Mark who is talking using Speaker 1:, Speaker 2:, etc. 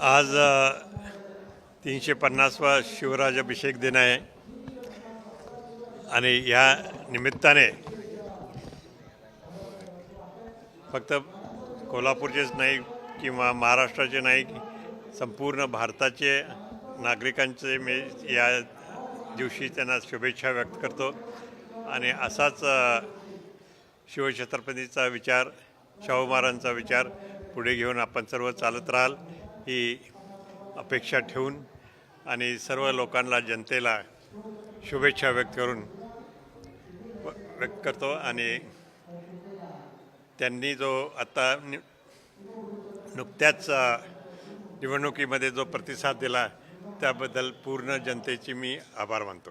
Speaker 1: आज तीनशे पन्नासवा शिवराजाभिषेक दिन आहे. आणि या निमित्ताने फक्त कोल्हापूरचेच नाही किंवा महाराष्ट्राचे नाही संपूर्ण भारताचे नागरिकांचे मी या दिवशी त्यांना शुभेच्छा व्यक्त करतो. आणि असाच शिवछत्रपतीचा विचार शाहू महाराजांचा विचार पुढे घेऊन आपण सर्व चालत राहाल. ही अपेक्षा ठेवून आणि सर्व लोकांना जनतेला शुभेच्छा व्यक्त करून व- व्यक्त करतो आणि त्यांनी जो आता नुकत्याच निवडणुकीमध्ये जो प्रतिसाद दिला त्याबद्दल पूर्ण जनतेची मी आभार मानतो.